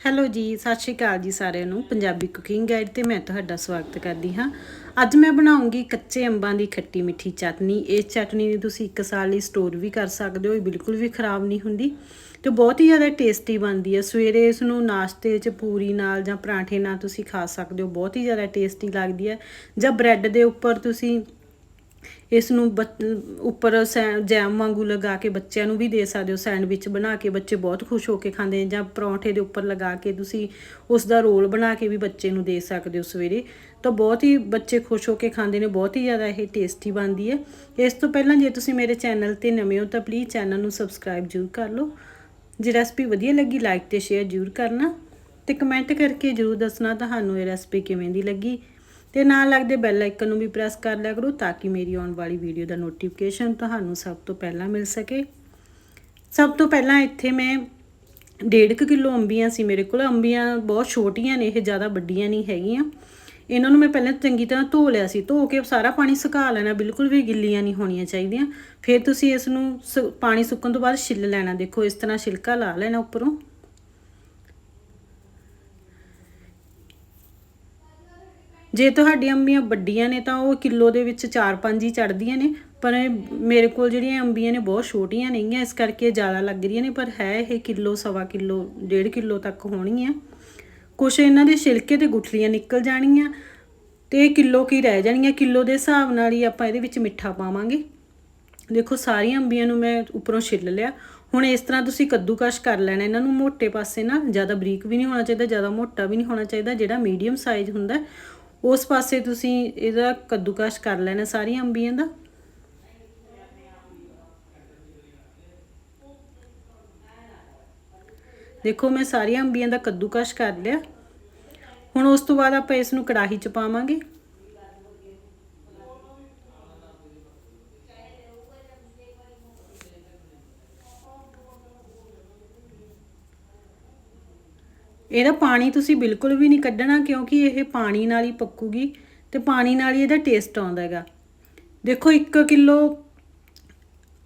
Hello ਜੀ, ਸਤਿ ਸ਼੍ਰੀ ਅਕਾਲ ਜੀ ਸਾਰਿਆਂ ਨੂੰ। ਪੰਜਾਬੀ ਕੁਕਿੰਗ ਗਾਈਡ ਤੇ ਮੈਂ ਤੁਹਾਡਾ ਸਵਾਗਤ ਕਰਦੀ ਹਾਂ। ਅੱਜ ਮੈਂ ਬਣਾਉਂਗੀ ਕੱਚੇ ਅੰਬਾਂ ਦੀ ਖੱਟੀ ਮਿੱਠੀ ਚਟਨੀ। ਇਸ ਚਟਨੀ ਨੂੰ ਤੁਸੀਂ 1 ਸਾਲ ਲਈ ਸਟੋਰ ਵੀ ਕਰ ਸਕਦੇ ਹੋ, ਇਹ ਬਿਲਕੁਲ ਵੀ ਖਰਾਬ ਨਹੀਂ ਹੁੰਦੀ। ਤੇ ਬਹੁਤ ਹੀ ਜ਼ਿਆਦਾ ਟੇਸਟੀ ਬਣਦੀ ਹੈ। ਸਵੇਰੇ ਇਸ ਨੂੰ ਨਾਸ਼ਤੇ 'ਚ ਪੂਰੀ ਨਾਲ ਜਾਂ ਪਰਾਂਠੇ ਨਾਲ ਤੁਸੀਂ ਖਾ ਸਕਦੇ ਹੋ। ਬਹੁਤ ਹੀ ਜ਼ਿਆਦਾ ਟੇਸਟੀ ਲੱਗਦੀ ਹੈ। ਜਾਂ ਬ੍ਰੈਡ ਦੇ ਉੱਪਰ ਤੁਸੀਂ ਇਸ ਨੂੰ ਉੱਪਰ ਸੈ- ਜੈਮ ਵਾਂਗੂ ਲਗਾ ਕੇ ਬੱਚਿਆਂ ਨੂੰ ਵੀ ਦੇ ਸਕਦੇ ਹੋ, ਸੈਂਡਵਿਚ ਬਣਾ ਕੇ ਬੱਚੇ ਬਹੁਤ ਖੁਸ਼ ਹੋ ਕੇ ਖਾਂਦੇ ਜਾਂ ਪਰੌਂਠੇ ਦੇ ਉੱਪਰ ਲਗਾ ਕੇ ਤੁਸੀਂ ਉਸ ਦਾ ਰੋਲ ਬਣਾ ਕੇ ਵੀ ਬੱਚੇ ਨੂੰ ਦੇ ਸਕਦੇ ਹੋ ਸਵੇਰੇ। ਤਾਂ ਬਹੁਤ ਹੀ ਬੱਚੇ ਖੁਸ਼ ਹੋ ਕੇ ਖਾਂਦੇ ਨੇ, ਬਹੁਤ ਹੀ ਜ਼ਿਆਦਾ ਇਹ ਟੇਸਟੀ ਬਣਦੀ ਹੈ। ਇਸ ਤੋਂ ਪਹਿਲਾਂ ਜੇ ਤੁਸੀਂ ਮੇਰੇ ਚੈਨਲ ਤੇ ਨਵੇਂ ਹੋ ਤਾਂ ਪਲੀਜ਼ ਚੈਨਲ ਨੂੰ ਸਬਸਕ੍ਰਾਈਬ ਜ਼ਰੂਰ ਕਰ ਲਓ। ਜੇ ਰੈਸਪੀ ਵਧੀਆ ਲੱਗੀ ਲਾਈਕ ਤੇ ਸ਼ੇਅਰ ਜ਼ਰੂਰ ਕਰਨਾ ਤੇ ਕਮੈਂਟ ਕਰਕੇ ਜ਼ਰੂਰ ਦੱਸਣਾ ਤੁਹਾਨੂੰ ਇਹ ਰੈਸਪੀ ਕਿਵੇਂ ਦੀ ਲੱਗੀ। ਤੇ ਨਾਲ ਲੱਗਦੇ ਬੈਲ ਆਈਕਨ ਨੂੰ ਵੀ ਪ੍ਰੈਸ ਕਰ ਲਿਆ ਕਰੋ ਤਾਂ ਕਿ ਮੇਰੀ ਆਉਣ ਵਾਲੀ ਵੀਡੀਓ ਦਾ ਨੋਟੀਫਿਕੇਸ਼ਨ ਤੁਹਾਨੂੰ ਸਭ ਤੋਂ ਪਹਿਲਾਂ ਮਿਲ ਸਕੇ। ਸਭ ਤੋਂ ਪਹਿਲਾਂ ਇੱਥੇ ਮੈਂ 1.5 ਕਿਲੋ ਅੰਬੀਆਂ ਸੀ ਮੇਰੇ ਕੋਲ। ਅੰਬੀਆਂ ਬਹੁਤ ਛੋਟੀਆਂ ਨੇ, ਇਹ ਜ਼ਿਆਦਾ ਵੱਡੀਆਂ ਨਹੀਂ ਹੈਗੀਆਂ। ਇਹਨਾਂ ਨੂੰ ਮੈਂ ਪਹਿਲਾਂ ਚੰਗੀ ਤਰ੍ਹਾਂ ਧੋ ਲਿਆ ਸੀ। ਧੋ ਕੇ ਸਾਰਾ ਪਾਣੀ ਸੁਕਾ ਲੈਣਾ, ਬਿਲਕੁਲ ਵੀ ਗਿੱਲੀਆਂ ਨਹੀਂ ਹੋਣੀਆਂ ਚਾਹੀਦੀਆਂ। ਫਿਰ ਤੁਸੀਂ ਇਸ ਨੂੰ ਸ- ਪਾਣੀ ਸੁੱਕਣ ਤੋਂ ਬਾਅਦ ਛਿੱਲ ਲੈਣਾ। ਦੇਖੋ, ਇਸ ਤਰ੍ਹਾਂ ਛਿਲਕਾ ਲਾ ਲੈਣਾ ਉੱਪਰੋਂ। ਜੇ ਤੁਹਾਡੀਆਂ ਅੰਬੀਆਂ ਵੱਡੀਆਂ ਨੇ ਤਾਂ ਉਹ ਕਿਲੋ ਦੇ ਵਿੱਚ 4-5 ਹੀ ਚੜਦੀਆਂ ਨੇ, ਪਰ ਮੇਰੇ ਕੋਲ ਜਿਹੜੀਆਂ ਅੰਬੀਆਂ ਨੇ ਬਹੁਤ ਛੋਟੀਆਂ ਨੇਗੀਆਂ, ਇਸ ਕਰਕੇ ਜ਼ਿਆਦਾ ਲੱਗ ਰਹੀਆਂ ਨੇ, ਪਰ ਹੈ ਇਹ ਕਿਲੋ, ਸਵਾ ਕਿਲੋ, ਡੇਢ ਕਿਲੋ ਤੱਕ ਹੋਣਗੀਆਂ। ਕੁਛ ਇਹਨਾਂ ਦੇ ਛਿਲਕੇ ਤੇ ਗੁਠਲੀਆਂ ਨਿਕਲ ਜਾਣਗੀਆਂ ਤੇ ਇਹ ਕਿਲੋ ਕੀ ਰਹਿ ਜਾਣਗੀਆਂ, ਕਿਲੋ ਦੇ ਹਿਸਾਬ ਨਾਲ ਹੀ ਆਪਾਂ ਇਹਦੇ ਵਿੱਚ ਮਿੱਠਾ ਪਾਵਾਂਗੇ। ਦੇਖੋ, ਸਾਰੀਆਂ ਅੰਬੀਆਂ ਨੂੰ ਮੈਂ ਉੱਪਰੋਂ ਛਿੱਲ ਲਿਆ। ਹੁਣ ਇਸ ਤਰ੍ਹਾਂ ਤੁਸੀਂ ਕੱਦੂਕਸ਼ ਕਰ ਲੈਣਾ, ਇਹਨਾਂ ਨੂੰ ਮੋਟੇ ਪਾਸੇ ਨਾਲ ਜ਼ਿਆਦਾ ਬਰੀਕ ਵੀ ਨਹੀਂ ਹੋਣਾ ਚਾਹੀਦਾ, ਜ਼ਿਆਦਾ ਮੋਟਾ ਵੀ ਨਹੀਂ ਹੋਣਾ ਚਾਹੀਦਾ, ਜਿਹੜਾ ਮੀਡੀਅਮ ਸਾਈਜ਼ ਹੁੰਦਾ ਉਸ ਪਾਸੇ ਤੁਸੀਂ ਇਹਦਾ ਕੱਦੂਕਸ਼ ਕਰ ਲੈਣਾ, ਸਾਰੀਆਂ ਅੰਬੀਆਂ ਦਾ? ਦੇਖੋ, ਮੈਂ ਸਾਰੀਆਂ ਅੰਬੀਆਂ ਦਾ ਕੱਦੂਕਸ਼ ਕਰ ਲਿਆ। ਹੁਣ ਉਸ ਤੋਂ ਬਾਅਦ ਆਪਾਂ ਇਸ ਨੂੰ ਕੜਾਹੀ 'ਚ ਪਾਵਾਂਗੇ। ਇਹਦਾ ਪਾਣੀ ਤੁਸੀਂ ਬਿਲਕੁਲ ਵੀ ਨਹੀਂ ਕੱਢਣਾ ਕਿਉਂਕਿ ਇਹ ਪਾਣੀ ਨਾਲ ਹੀ ਪੱਕੂਗੀ ਤੇ ਪਾਣੀ ਨਾਲ ਹੀ ਇਹਦਾ ਟੇਸਟ ਆਉਂਦਾ ਹੈਗਾ। ਦੇਖੋ 1 ਕਿਲੋ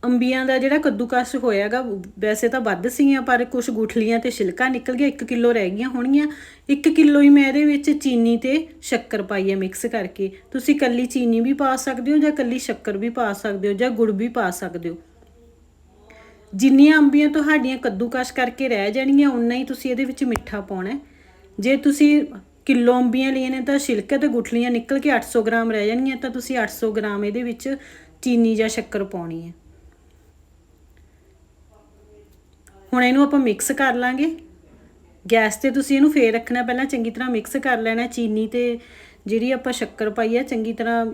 ਅੰਬੀਆਂ ਦਾ ਜਿਹੜਾ ਕੱਦੂਕਸ ਹੋਇਆਗਾ, ਵੈਸੇ ਤਾਂ ਵੱਧ ਸੀਗੀਆਂ, ਪਰ ਕੁਝ ਗੁਠਲੀਆਂ ਤੇ ਛਿਲਕਾ ਨਿਕਲ ਗਿਆ 1 ਕਿਲੋ ਰਹਿ ਗਈਆਂ ਹੋਣਗੀਆਂ। 1 ਕਿਲੋ ਹੀ ਮੈਂ ਇਹਦੇ ਵਿੱਚ ਚੀਨੀ ਤੇ ਸ਼ੱਕਰ ਪਾਈ ਹੈ ਮਿਕਸ ਕਰਕੇ। ਤੁਸੀਂ ਕੱਲੀ ਚੀਨੀ ਵੀ ਪਾ ਸਕਦੇ ਹੋ ਜਾਂ ਕੱਲੀ ਸ਼ੱਕਰ ਵੀ ਪਾ ਸਕਦੇ ਹੋ ਜਾਂ ਗੁੜ ਵੀ ਪਾ ਸਕਦੇ ਹੋ। ਜਿੰਨੀਆਂ ਅੰਬੀਆਂ ਤੁਹਾਡੀਆਂ ਕੱਦੂਕਸ਼ ਕਰਕੇ ਰਹਿ ਜਾਣਗੀਆਂ ਉਨਾ ਹੀ ਤੁਸੀਂ ਇਹਦੇ ਵਿੱਚ ਮਿੱਠਾ ਪਾਉਣਾ ਜੇ ਤੁਸੀਂ ਕਿਲੋ ਅੰਬੀਆਂ ਲਈਆਂ ਨੇ ਤਾਂ ਛਿਲਕੇ ਤੇ ਗੁਠਲੀਆਂ ਨਿਕਲ ਕੇ 800 ਗ੍ਰਾਮ ਰਹਿ ਜਾਣਗੀਆਂ, ਤਾਂ ਤੁਸੀਂ 800 ਗ੍ਰਾਮ ਇਹਦੇ ਵਿੱਚ ਚੀਨੀ ਜਾਂ ਸ਼ੱਕਰ ਪਾਉਣੀ ਹੈ। ਹੁਣ ਇਹਨੂੰ ਆਪਾਂ ਮਿਕਸ ਕਰ ਲਾਂਗੇ। ਗੈਸ ਤੇ ਤੁਸੀਂ ਇਹਨੂੰ ਫੇਰ ਰੱਖਣਾ, ਪਹਿਲਾਂ ਚੰਗੀ ਤਰ੍ਹਾਂ ਮਿਕਸ ਕਰ ਲੈਣਾ ਚੀਨੀ ਤੇ ਜਿਹੜੀ ਆਪਾਂ ਸ਼ੱਕਰ ਪਾਈ ਹੈ, ਚੰਗੀ ਤਰ੍ਹਾਂ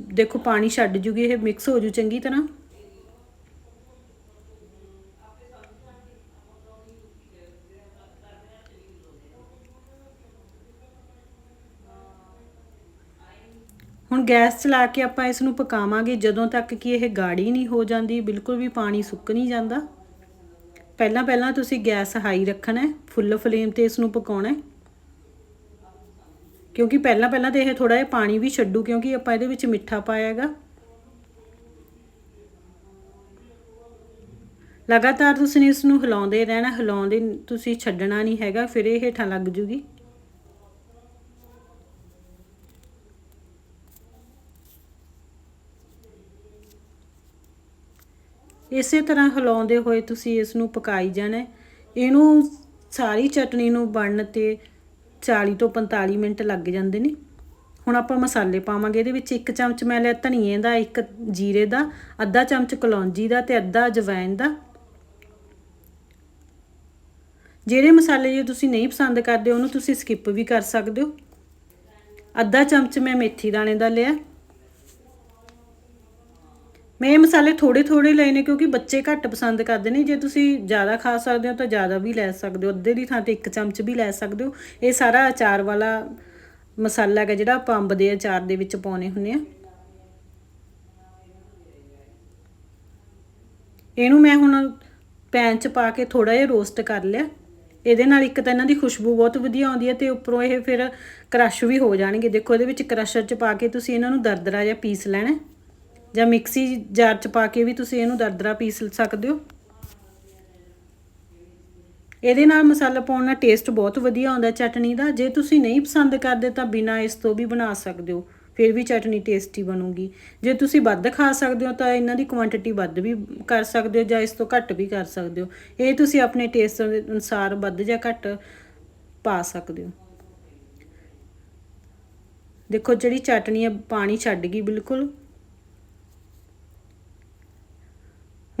ਦੇਖੋ ਪਾਣੀ ਛੱਡ ਜੂਗੀ, ਇਹ ਮਿਕਸ ਹੋ ਜੂ ਚੰਗੀ ਤਰ੍ਹਾਂ। ਹੁਣ ਗੈਸ ਚਲਾ ਕੇ ਆਪਾਂ ਇਸ ਨੂੰ ਪਕਾਵਾਂਗੇ, ਜਦੋਂ ਤੱਕ ਕਿ ਇਹ ਗਾੜੀ ਨਹੀਂ ਹੋ ਜਾਂਦੀ, ਬਿਲਕੁਲ ਵੀ ਪਾਣੀ ਸੁੱਕ ਨਹੀਂ ਜਾਂਦਾ। ਪਹਿਲਾਂ ਪਹਿਲਾਂ ਤੁਸੀਂ ਗੈਸ ਹਾਈ ਰੱਖਣਾ ਹੈ ਫੁੱਲ ਫਲੇਮ ਤੇ ਇਸ ਨੂੰ ਪਕਾਉਣਾ ਹੈ। ਕਿਉਂਕਿ ਪਹਿਲਾਂ ਪਹਿਲਾਂ ਤੇ ਇਹ ਥੋੜਾ ਜਿਹਾ ਪਾਣੀ ਵੀ ਛੱਡੂ, ਕਿਉਂਕਿ ਆਪਾਂ ਇਹਦੇ ਵਿੱਚ ਮਿੱਠਾ ਪਾਇਆ ਹੈਗਾ। ਲਗਾਤਾਰ ਤੁਸੀਂ ਇਸ ਨੂੰ ਹਿਲਾਉਂਦੇ ਰਹਿਣਾ, ਹਿਲਾਉਂਦੇ ਤੁਸੀਂ ਛੱਡਣਾ ਨਹੀਂ ਹੈਗਾ, ਫਿਰ ਇਹ ਹੇਠਾਂ ਲੱਗ ਜੂਗੀ। ਇਸੇ ਤਰ੍ਹਾਂ ਹਿਲਾਉਂਦੇ ਹੋਏ ਤੁਸੀਂ ਇਸ ਨੂੰ ਪਕਾਈ ਜਾਣਾ ਇਹਨੂੰ ਸਾਰੀ ਚਟਨੀ ਨੂੰ ਬਣਨ ਤੇ 40 ਤੋਂ 45 ਮਿੰਟ ਲੱਗ ਜਾਂਦੇ ਨੇ। ਹੁਣ ਆਪਾਂ ਮਸਾਲੇ ਪਾਵਾਂਗੇ, ਇਹਦੇ ਵਿੱਚ ਇੱਕ ਚਮਚ ਮੈਂ ਲਿਆ ਧਨੀਏ ਦਾ, ਇੱਕ ਜੀਰੇ ਦਾ, ਅੱਧਾ ਚਮਚ ਕਲੌਂਜੀ ਦਾ ਤੇ ਅੱਧਾ ਅਜਵਾਇਣ ਦਾ। ਜਿਹੜੇ ਮਸਾਲੇ ਜੇ ਤੁਸੀਂ ਨਹੀਂ ਪਸੰਦ ਕਰਦੇ, ਉਹਨੂੰ ਤੁਸੀਂ ਸਕਿਪ ਵੀ ਕਰ ਸਕਦੇ ਹੋ। ਅੱਧਾ ਚਮਚ ਮੈਂ ਮੇਥੀ ਦਾਣੇ ਦਾ ਲਿਆ। ਮੈਂ ਇਹ ਮਸਾਲੇ ਥੋੜੇ ਥੋੜੇ ਲਏ ਨੇ ਕਿਉਂਕਿ ਬੱਚੇ ਘੱਟ ਪਸੰਦ ਕਰਦੇ ਨੇ। ਜੇ ਤੁਸੀਂ ਜ਼ਿਆਦਾ ਖਾ ਸਕਦੇ ਹੋ ਤਾਂ ਜ਼ਿਆਦਾ ਵੀ ਲੈ ਸਕਦੇ ਹੋ। ਅੱਧੇ ਦੀ ਥਾਂ ਤੇ ਇੱਕ ਚਮਚ ਵੀ ਲੈ ਸਕਦੇ ਹੋ। ਇਹ ਸਾਰਾ ਅਚਾਰ ਵਾਲਾ ਮਸਾਲਾ ਹੈਗਾ ਜਿਹੜਾ ਆਪਾਂ ਅੰਬ ਦੇ ਅਚਾਰ ਦੇ ਵਿੱਚ ਪਾਉਨੇ ਹੁੰਨੇ ਆ। ਇਹਨੂੰ ਮੈਂ ਹੁਣ ਪੈਨ 'ਚ ਪਾ ਕੇ ਥੋੜਾ ਜਿਹਾ ਰੋਸਟ ਕਰ ਲਿਆ। ਇਹਦੇ ਨਾਲ ਇੱਕ ਤਾਂ ਇਹਨਾਂ ਦੀ ਖੁਸ਼ਬੂ ਬਹੁਤ ਵਧੀਆ ਆਉਂਦੀ ਹੈ ਤੇ ਉੱਪਰੋਂ ਇਹ ਫਿਰ ਕ੍ਰਸ਼ ਵੀ ਹੋ ਜਾਣਗੇ। ਦੇਖੋ ਇਹਦੇ ਵਿੱਚ ਕ੍ਰਸ਼ਰ 'ਚ ਪਾ ਕੇ ਤੁਸੀਂ ਇਹਨਾਂ ਨੂੰ ਦਰਦਰਾ ਜਿਹਾ ਪੀਸ ਲੈਣਾ ਜਾਂ ਮਿਕਸੀ ਜਾਰ 'ਚ ਪਾ ਕੇ ਵੀ ਤੁਸੀਂ ਇਹਨੂੰ ਦਰਦਰਾ ਪੀਸ ਸਕਦੇ ਹੋ। ਇਹਦੇ ਨਾਲ ਮਸਾਲਾ ਪਾਉਣ ਨਾਲ ਟੇਸਟ ਬਹੁਤ ਵਧੀਆ ਆਉਂਦਾ ਚਟਨੀ ਦਾ। ਜੇ ਤੁਸੀਂ ਨਹੀਂ ਪਸੰਦ ਕਰਦੇ ਤਾਂ ਬਿਨਾਂ ਇਸ ਤੋਂ ਵੀ ਬਣਾ ਸਕਦੇ ਹੋ। ਫਿਰ ਵੀ ਚਟਨੀ ਟੇਸਟੀ ਬਣੂਗੀ। ਜੇ ਤੁਸੀਂ ਵੱਧ ਖਾ ਸਕਦੇ ਹੋ ਤਾਂ ਇਹਨਾਂ ਦੀ ਕੁਆਂਟੀਟੀ ਵੱਧ ਵੀ ਕਰ ਸਕਦੇ ਹੋ ਜਾਂ ਇਸ ਤੋਂ ਘੱਟ ਵੀ ਕਰ ਸਕਦੇ ਹੋ। ਇਹ ਤੁਸੀਂ ਆਪਣੇ ਟੇਸਟ ਦੇ ਅਨੁਸਾਰ ਵੱਧ ਜਾਂ ਘੱਟ ਪਾ ਸਕਦੇ ਹੋ। ਦੇਖੋ ਜਿਹੜੀ ਚਟਨੀ ਹੈ, ਪਾਣੀ ਛੱਡ ਗਈ ਬਿਲਕੁਲ।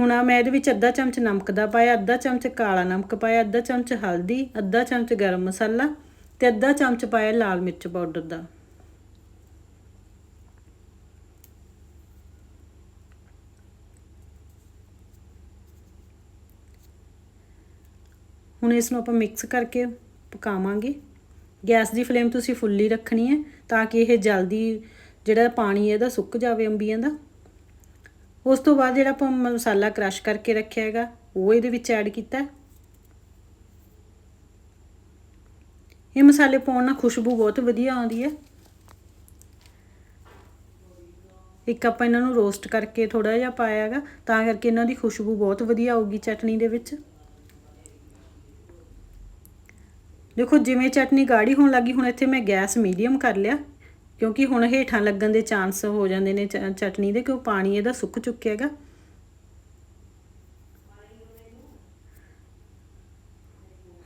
ਹੁਣ ਆ ਮੈਂ ਇਹਦੇ ਵਿੱਚ ਅੱਧਾ ਚਮਚ ਨਮਕ ਦਾ ਪਾਇਆ, ਅੱਧਾ ਚਮਚ ਕਾਲਾ ਨਮਕ ਪਾਇਆ, ਅੱਧਾ ਚਮਚ ਹਲਦੀ, ਅੱਧਾ ਚਮਚ ਗਰਮ ਮਸਾਲਾ ਤੇ ਅੱਧਾ ਚਮਚ ਪਾਇਆ ਲਾਲ ਮਿਰਚ ਪਾਊਡਰ ਦਾ। ਹੁਣ ਇਸ ਨੂੰ ਆਪਾਂ ਮਿਕਸ ਕਰਕੇ ਪਕਾਵਾਂਗੇ। ਗੈਸ ਦੀ ਫਲੇਮ ਤੁਸੀਂ ਫੁੱਲੀ ਰੱਖਣੀ ਹੈ ਤਾਂ ਕਿ ਇਹ ਜਲਦੀ ਜਿਹੜਾ ਪਾਣੀ ਹੈ ਇਹਦਾ ਸੁੱਕ ਜਾਵੇ ਅੰਬੀਆਂ ਦਾ। ਉਸ ਤੋਂ ਬਾਅਦ ਜਿਹੜਾ ਆਪਾਂ ਮਸਾਲਾ ਕ੍ਰਸ਼ ਕਰਕੇ ਰੱਖਿਆ ਹੈਗਾ, ਉਹ ਇਹਦੇ ਵਿੱਚ ਐਡ ਕੀਤਾ ਇਹ ਮਸਾਲੇ ਪਾਉਣ ਨਾਲ ਖੁਸ਼ਬੂ ਬਹੁਤ ਵਧੀਆ ਆਉਂਦੀ ਹੈ। ਇੱਕ ਆਪਾਂ ਇਹਨਾਂ ਨੂੰ ਰੋਸਟ ਕਰਕੇ ਥੋੜਾ ਜਿਹਾ ਪਾਇਆ ਹੈਗਾ, ਤਾਂ ਕਰਕੇ ਇਹਨਾਂ ਦੀ ਖੁਸ਼ਬੂ ਬਹੁਤ ਵਧੀਆ ਆਊਗੀ ਚਟਨੀ ਦੇ ਵਿੱਚ। ਦੇਖੋ, ਜਿਵੇਂ ਚਟਨੀ ਗਾੜੀ ਹੋਣ ਲੱਗੀ, ਹੁਣ ਇੱਥੇ ਮੈਂ ਗੈਸ ਮੀਡੀਅਮ ਕਰ ਲਿਆ। ਕਿਉਂਕਿ ਹੁਣ ਹੇਠਾਂ ਲੱਗਣ ਦੇ ਚਾਂਸ ਹੋ ਜਾਂਦੇ ਨੇ ਚਟਨੀ ਦੇ, ਕਿਉਂ ਪਾਣੀ ਇਹਦਾ ਸੁੱਕ ਚੁੱਕਿਆ ਹੈਗਾ?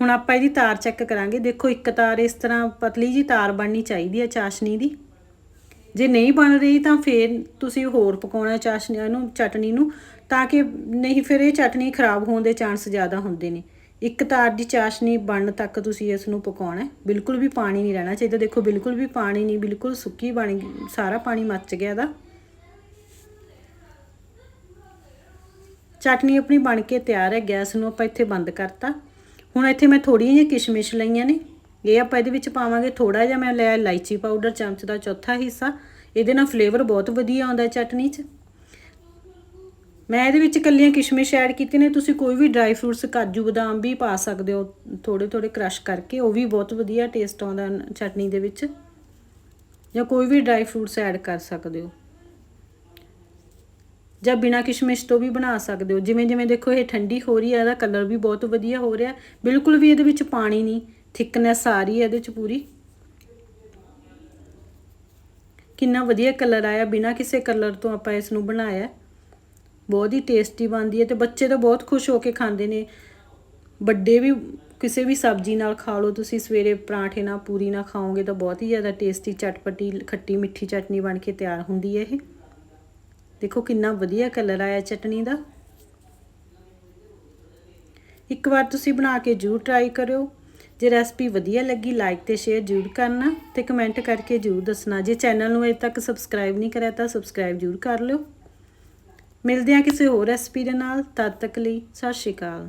ਹੁਣ ਆਪਾਂ ਇਹਦੀ ਤਾਰ ਚੈੱਕ ਕਰਾਂਗੇ। ਦੇਖੋ, ਇੱਕ ਤਾਰ ਇਸ ਤਰ੍ਹਾਂ ਪਤਲੀ ਜੀ ਤਾਰ ਬਣਨੀ ਚਾਹੀਦੀ ਹੈ ਚਾਸ਼ਨੀ ਦੀ। ਜੇ ਨਹੀਂ ਬਣ ਰਹੀ ਤਾਂ ਫੇਰ ਤੁਸੀਂ ਹੋਰ ਪਕਾਉਣਾ ਚਾਸ਼ਨੀ ਨੂੰ ਚਟਨੀ ਨੂੰ, ਤਾਂ ਕਿ ਨਹੀਂ, ਫਿਰ ਇਹ ਚਟਨੀ ਖਰਾਬ ਹੋਣ ਦੇ ਚਾਂਸ ਜ਼ਿਆਦਾ ਹੁੰਦੇ ਨੇ। ਇੱਕ ਤਾਰ ਦੀ ਚਾਸ਼ਨੀ ਬਣਨ ਤੱਕ ਤੁਸੀਂ ਇਸ ਨੂੰ ਪਕਾਉਣਾ ਹੈ। ਬਿਲਕੁਲ ਵੀ ਪਾਣੀ ਨਹੀਂ ਰਹਿਣਾ ਚਾਹੀਦਾ। ਦੇਖੋ, ਬਿਲਕੁਲ ਵੀ ਪਾਣੀ ਨਹੀਂ, ਬਿਲਕੁਲ ਸੁੱਕੀ ਬਣ ਗਈ, ਸਾਰਾ ਪਾਣੀ ਮੱਚ ਗਿਆ ਇਹਦਾ। ਚਟਨੀ ਆਪਣੀ ਬਣ ਕੇ ਤਿਆਰ ਹੈ। ਗੈਸ ਨੂੰ ਆਪਾਂ ਇੱਥੇ ਬੰਦ ਕਰਤਾ। ਹੁਣ ਇੱਥੇ ਮੈਂ ਥੋੜੀਆਂ ਜਿਹੀਆਂ ਕਿਸ਼ਮਿਸ਼ ਲਈਆਂ ਨੇ। ਇਹ ਆਪਾਂ ਇਹਦੇ ਵਿੱਚ ਪਾਵਾਂਗੇ ਥੋੜਾ ਜਿਹਾ। ਮੈਂ ਲਿਆ ਇਲਾਇਚੀ ਪਾਊਡਰ, ਚਮਚ ਦਾ ਚੌਥਾ ਹਿੱਸਾ। ਇਹਦੇ ਨਾਲ ਫਲੇਵਰ ਬਹੁਤ ਵਧੀਆ ਆਉਂਦਾ ਚਟਨੀ 'ਚ। ਮੈਂ ਇਹਦੇ ਵਿੱਚ ਕੱਲੀਆਂ ਕਿਸ਼ਮਿਸ਼ ਐਡ ਕੀਤੇ ਨੇ, ਤੁਸੀਂ ਕੋਈ ਵੀ ਡਰਾਈ ਫਰੂਟਸ ਕਾਜੂ, ਬਦਾਮ ਵੀ ਪਾ ਸਕਦੇ ਹੋ ਥੋੜੇ ਥੋੜੇ ਕ੍ਰਸ਼ ਕਰਕੇ, ਉਹ ਵੀ ਬਹੁਤ ਵਧੀਆ ਟੇਸਟ ਆਉਂਦਾ ਚਟਨੀ ਦੇ ਵਿੱਚ। ਜਾਂ ਕੋਈ ਵੀ ਡਰਾਈ ਫਰੂਟਸ ਐਡ ਕਰ ਸਕਦੇ ਹੋ। ਜਾਂ ਬਿਨਾ ਕਿਸ਼ਮਿਸ਼ ਤੋਂ ਵੀ ਬਣਾ ਸਕਦੇ ਹੋ। ਜਿਵੇਂ ਜਿਵੇਂ ਦੇਖੋ, ਇਹ ਠੰਡੀ ਹੋ ਰਹੀ ਹੈ, ਇਹਦਾ ਕਲਰ ਵੀ ਬਹੁਤ ਵਧੀਆ ਹੋ ਰਿਹਾ। ਬਿਲਕੁਲ ਵੀ ਇਹਦੇ ਵਿੱਚ ਪਾਣੀ ਨਹੀਂ ਥਿਕਨੈਸ ਆ ਰਹੀ ਹੈ ਇਹਦੇ ਚ ਪੂਰੀ। ਕਿੰਨਾ ਵਧੀਆ ਕਲਰ ਆਇਆ, ਬਿਨਾ ਕਿਸੇ ਕਲਰ ਤੋਂ ਆਪਾਂ ਇਸ ਨੂੰ ਬਣਾਇਆ। ਬਹੁਤ ਹੀ ਟੇਸਟੀ ਬਣਦੀ ਹੈ ਤੇ ਬੱਚੇ ਤਾਂ ਬਹੁਤ ਖੁਸ਼ ਹੋ ਕੇ ਖਾਂਦੇ ਨੇ। ਵੱਡੇ ਵੀ ਕਿਸੇ ਵੀ ਸਬਜ਼ੀ ਨਾਲ ਖਾ ਲਓ, ਤੁਸੀਂ ਸਵੇਰੇ ਪਰਾਂਠੇ ਨਾਲ ਪੂਰੀ ਨਾਲ ਖਾਓਗੇ ਤਾਂ ਬਹੁਤ ਹੀ ਜ਼ਿਆਦਾ ਟੇਸਟੀ ਚਟਪਟੀ, ਖੱਟੀ ਮਿੱਠੀ ਚਟਨੀ ਬਣ ਕੇ ਤਿਆਰ ਹੁੰਦੀ ਹੈ ਇਹ। ਦੇਖੋ ਕਿੰਨਾ ਵਧੀਆ ਕਲਰ ਆਇਆ ਚਟਨੀ ਦਾ। ਇੱਕ ਵਾਰ ਤੁਸੀਂ ਬਣਾ ਕੇ ਜ਼ਰੂਰ ਟਰਾਈ ਕਰਿਓ। ਜੇ ਰੈਸਪੀ ਵਧੀਆ ਲੱਗੀ ਲਾਈਕ ਤੇ ਸ਼ੇਅਰ ਜ਼ਰੂਰ ਕਰਨਾ ਤੇ ਕਮੈਂਟ ਕਰਕੇ ਜ਼ਰੂਰ ਦੱਸਣਾ। ਜੇ ਚੈਨਲ ਨੂੰ ਅਜੇ ਤੱਕ ਸਬਸਕ੍ਰਾਈਬ ਨਹੀਂ ਕਰਿਆ ਤਾਂ ਸਬਸਕ੍ਰਾਈਬ ਜ਼ਰੂਰ ਕਰ ਲਿਓ। ਮਿਲਦੇ ਹਾਂ ਕਿਸੇ ਹੋਰ ਰੈਸਪੀ ਦੇ ਨਾਲ ਤਦ ਤੱਕ ਲਈ ਸਤਿ ਸ਼੍ਰੀ ਅਕਾਲ।